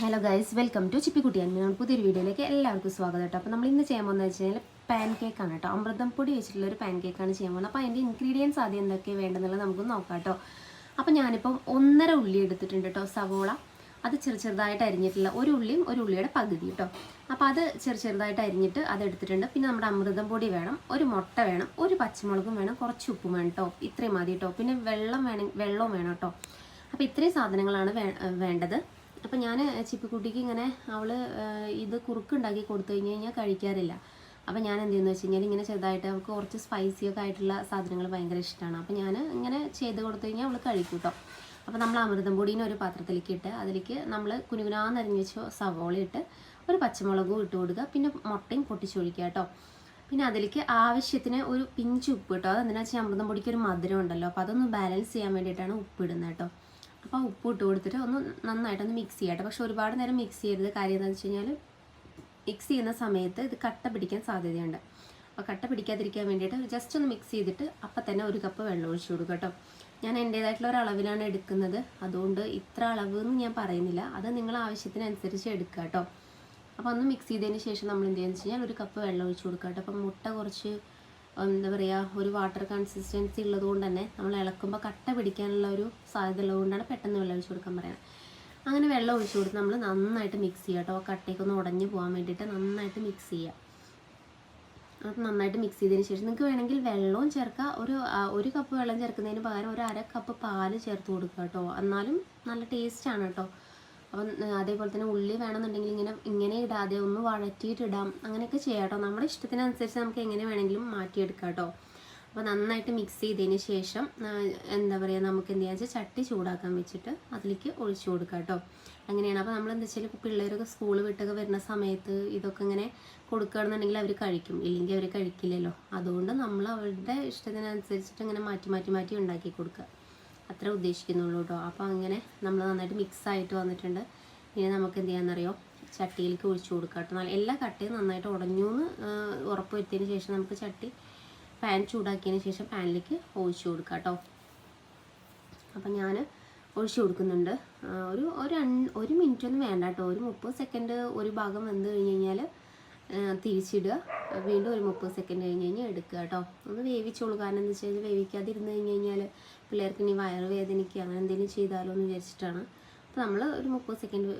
Hello guys welcome to Chippikkutty അന്യാണ് പുതിയൊരു വീഡിയോയിലേക്ക് എല്ലാവർക്കും സ്വാഗതം കേട്ടോ. അപ്പോൾ നമ്മൾ ഇന്ന് ചെയ്യാൻ പോകുന്നത് വെച്ച് കഴിഞ്ഞാൽ പാൻ കേക്കാണ് കേട്ടോ. അമൃതം പൊടി വെച്ചിട്ടുള്ള ഒരു പാൻ കേക്കാണ് ചെയ്യാൻ പോകുന്നത്. അപ്പോൾ അതിന്റെ ഇൻഗ്രീഡിയൻസ് ആദ്യം എന്തൊക്കെയാണ് വേണ്ടെന്നുള്ളത് നമുക്ക് നോക്കാം കേട്ടോ. അപ്പോൾ ഞാനിപ്പം ഒന്നര ഉള്ളി എടുത്തിട്ടുണ്ട് കേട്ടോ സവോള. അത് ചെറു ചെറുതായിട്ട് അരിഞ്ഞിട്ടുള്ള ഒരു ഉള്ളിയും ഒരു ഉള്ളിയുടെ പകുതി കേട്ടോ. അപ്പോൾ അത് ചെറു ചെറുതായിട്ട് അരിഞ്ഞിട്ട് അത് എടുത്തിട്ടുണ്ട്. പിന്നെ നമ്മുടെ അമൃതം പൊടി വേണം ഒരു മുട്ട വേണം ഒരു പച്ചമുളകും വേണം കുറച്ച് ഉപ്പും വേണം കേട്ടോ. ഇത്രയും മതി കേട്ടോ. പിന്നെ വെള്ളം വേണം വെള്ളവും വേണം കേട്ടോ. അപ്പോൾ ഇത്രയും സാധനങ്ങളാണ് വേണ്ടത്. അപ്പം ഞാൻ ചിപ്പിക്കുട്ടിക്ക് ഇങ്ങനെ അവൾ ഇത് കുറുക്കുണ്ടാക്കി കൊടുത്തു കഴിഞ്ഞ് കഴിഞ്ഞാൽ കഴിക്കാറില്ല. അപ്പം ഞാൻ എന്ത് ചെയ്യുന്നു വെച്ച് കഴിഞ്ഞാൽ ഇങ്ങനെ ചെറുതായിട്ട് അവൾക്ക് കുറച്ച് സ്പൈസിയൊക്കെ ആയിട്ടുള്ള സാധനങ്ങൾ ഭയങ്കര ഇഷ്ടമാണ് അപ്പം ഞാൻ ഇങ്ങനെ ചെയ്ത് കൊടുത്തു കഴിഞ്ഞാൽ അവൾ കഴിക്കും കേട്ടോ അപ്പോൾ നമ്മൾ അമൃതം പൊടീനെ ഒരു പാത്രത്തിലേക്ക് ഇട്ട് അതിലേക്ക് നമ്മൾ കുനുകുനാന്നരിഞ്ഞ് വെച്ച സവോള ഇട്ട് ഒരു പച്ചമുളകും ഇട്ട് കൊടുക്കുക. പിന്നെ മുട്ടയും പൊട്ടിച്ചൊഴിക്കുക കേട്ടോ പിന്നെ അതിലേക്ക് ആവശ്യത്തിന് ഒരു പിഞ്ച് ഉപ്പ് കേട്ടോ അതെന്തിനാ വെച്ചാൽ അമൃതം പൊടിക്ക് ഒരു മധുരം ഉണ്ടല്ലോ. അപ്പോൾ അതൊന്ന് ബാലൻസ് ചെയ്യാൻ വേണ്ടിയിട്ടാണ് ഉപ്പ് ഇടുന്നത് കേട്ടോ അപ്പോൾ ഉപ്പ് ഇട്ട് കൊടുത്തിട്ട് ഒന്ന് നന്നായിട്ടൊന്ന് മിക്സ് ചെയ്യട്ടെ. പക്ഷെ ഒരുപാട് നേരം മിക്സ് ചെയ്യരുത്. കാര്യം എന്താണെന്ന് വെച്ച് കഴിഞ്ഞാൽ മിക്സ് ചെയ്യുന്ന സമയത്ത് ഇത് കട്ട പിടിക്കാൻ സാധ്യതയുണ്ട്. അപ്പോൾ കട്ട പിടിക്കാതിരിക്കാൻ വേണ്ടിയിട്ട് ജസ്റ്റ് ഒന്ന് മിക്സ് ചെയ്തിട്ട് അപ്പം തന്നെ ഒരു കപ്പ് വെള്ളം ഒഴിച്ചു കൊടുക്കും കേട്ടോ. ഞാൻ എന്റേതായിട്ടുള്ള ഒരു അളവിലാണ് എടുക്കുന്നത്. അതുകൊണ്ട് ഇത്ര അളവ് എന്ന് ഞാൻ പറയുന്നില്ല. അത് നിങ്ങൾ ആവശ്യത്തിനനുസരിച്ച് എടുക്കുക കേട്ടോ. അപ്പോൾ ഒന്ന് മിക്സ് ചെയ്തതിന് ശേഷം നമ്മൾ എന്ത് ചെയ്യുന്നത് വെച്ച് കഴിഞ്ഞാൽ ഒരു കപ്പ് വെള്ളം ഒഴിച്ചു കൊടുക്കുക കേട്ടോ. അപ്പം മുട്ട കുറച്ച് എന്താ പറയുക ഒരു വാട്ടർ കൺസിസ്റ്റൻസി ഉള്ളത് കൊണ്ട് തന്നെ നമ്മൾ ഇളക്കുമ്പോൾ കട്ട പിടിക്കാനുള്ള ഒരു സാധ്യത ഉള്ളതുകൊണ്ടാണ് പെട്ടെന്ന് വെള്ളം ഒഴിച്ചു കൊടുക്കാൻ പറയുന്നത്. അങ്ങനെ വെള്ളം ഒഴിച്ചു കൊടുത്ത് നമ്മൾ നന്നായിട്ട് മിക്സ് ചെയ്യുക കേട്ടോ. കട്ടയൊക്കെ ഒന്ന് ഉടഞ്ഞു പോകാൻ വേണ്ടിയിട്ട് നന്നായിട്ട് മിക്സ് ചെയ്യുക. അത് നന്നായിട്ട് മിക്സ് ചെയ്തതിന് ശേഷം നിങ്ങൾക്ക് വേണമെങ്കിൽ വെള്ളവും ചേർക്കുക. ഒരു ഒരു കപ്പ് വെള്ളം ചേർക്കുന്നതിന് പകരം ഒരു അര കപ്പ് പാൽ ചേർത്ത് കൊടുക്കുക കേട്ടോ. എന്നാലും നല്ല ടേസ്റ്റാണ് കേട്ടോ. അപ്പം അതേപോലെ തന്നെ ഉള്ളി വേണമെന്നുണ്ടെങ്കിൽ ഇങ്ങനെ ഇങ്ങനെ ഇടാതെ ഒന്ന് വഴറ്റിയിട്ട് ഇടാം. അങ്ങനെയൊക്കെ ചെയ്യാം കേട്ടോ. നമ്മുടെ ഇഷ്ടത്തിനനുസരിച്ച് നമുക്ക് എങ്ങനെ വേണമെങ്കിലും മാറ്റിയെടുക്കാം കേട്ടോ. അപ്പോൾ നന്നായിട്ട് മിക്സ് ചെയ്തതിന് ശേഷം എന്താ പറയുക നമുക്ക് എന്ത് വെച്ചാൽ ചട്ടി ചൂടാക്കാൻ വെച്ചിട്ട് അതിലേക്ക് ഒഴിച്ചു കൊടുക്കാം കേട്ടോ. അങ്ങനെയാണ്. അപ്പോൾ നമ്മൾ എന്താ വെച്ചാൽ പിള്ളേരൊക്കെ സ്കൂൾ വിട്ടൊക്കെ വരുന്ന സമയത്ത് ഇതൊക്കെ ഇങ്ങനെ കൊടുക്കുകയാണെന്നുണ്ടെങ്കിൽ അവർ കഴിക്കും. ഇല്ലെങ്കിൽ അവർ കഴിക്കില്ലല്ലോ. അതുകൊണ്ട് നമ്മൾ അവരുടെ ഇഷ്ടത്തിനനുസരിച്ചിട്ട് ഇങ്ങനെ മാറ്റി മാറ്റി മാറ്റി ഉണ്ടാക്കി കൊടുക്കുക. അത്ര ഉദ്ദേശിക്കുന്നുള്ളൂ കേട്ടോ. അപ്പോൾ അങ്ങനെ നമ്മൾ നന്നായിട്ട് മിക്സ് ആയിട്ട് വന്നിട്ടുണ്ട്. ഇനി നമുക്ക് എന്ത് ചെയ്യാമെന്നറിയോ ചട്ടിയിലേക്ക് ഒഴിച്ചു കൊടുക്കുക കേട്ടോ. നല്ല എല്ലാ കട്ടയും നന്നായിട്ട് ഉടഞ്ഞു എന്ന് ഉറപ്പ് വരുത്തിയതിന് ശേഷം നമുക്ക് ചട്ടി പാൻ ചൂടാക്കിയതിന് ശേഷം പാനിലേക്ക് ഒഴിച്ചു കൊടുക്കുക കേട്ടോ. അപ്പം ഞാൻ ഒഴിച്ചു കൊടുക്കുന്നുണ്ട്. ഒരു ഒരു മിനിറ്റ് ഒന്നും വേണ്ട കേട്ടോ. ഒരു മുപ്പത് സെക്കൻഡ് ഒരു ഭാഗം വെന്ത് കഴിഞ്ഞ് കഴിഞ്ഞാൽ തിരിച്ചിടുക. വീണ്ടും ഒരു മുപ്പത് സെക്കൻഡ് കഴിഞ്ഞ് കഴിഞ്ഞാൽ എടുക്കുക കേട്ടോ. ഒന്ന് വേവിച്ചോളൂ. കാരണം എന്താ വെച്ച് കഴിഞ്ഞാൽ വേവിക്കാതിരുന്ന് കഴിഞ്ഞ് കഴിഞ്ഞാൽ പിള്ളേർക്ക് ഇനി വയറ് വേദനയ്ക്ക് അങ്ങനെ എന്തെങ്കിലും ചെയ്താലോ എന്ന് വിചാരിച്ചിട്ടാണ്. അപ്പോൾ നമ്മൾ ഒരു മുപ്പത് സെക്കൻഡ്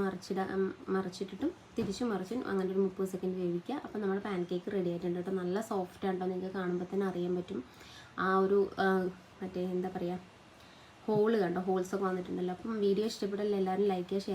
മറിച്ചിട മറിച്ചിട്ടിട്ടും തിരിച്ചും മറിച്ചും അങ്ങനെ ഒരു മുപ്പത് സെക്കൻഡ് വേവിക്കുക. അപ്പോൾ നമ്മുടെ പാൻ കേക്ക് റെഡി ആയിട്ടുണ്ട് കേട്ടോ. നല്ല സോഫ്റ്റ് ആട്ടോ നിങ്ങൾക്ക് കാണുമ്പോൾ തന്നെ അറിയാൻ പറ്റും. ആ ഒരു മറ്റേ എന്താ പറയുക ഹോൾ കണ്ടോ? ഹോൾസൊക്കെ വന്നിട്ടുണ്ടല്ലോ. അപ്പം വീഡിയോ ഇഷ്ടപ്പെട്ടാൽ എല്ലാവരും ലൈക്ക് ചെയ്യുക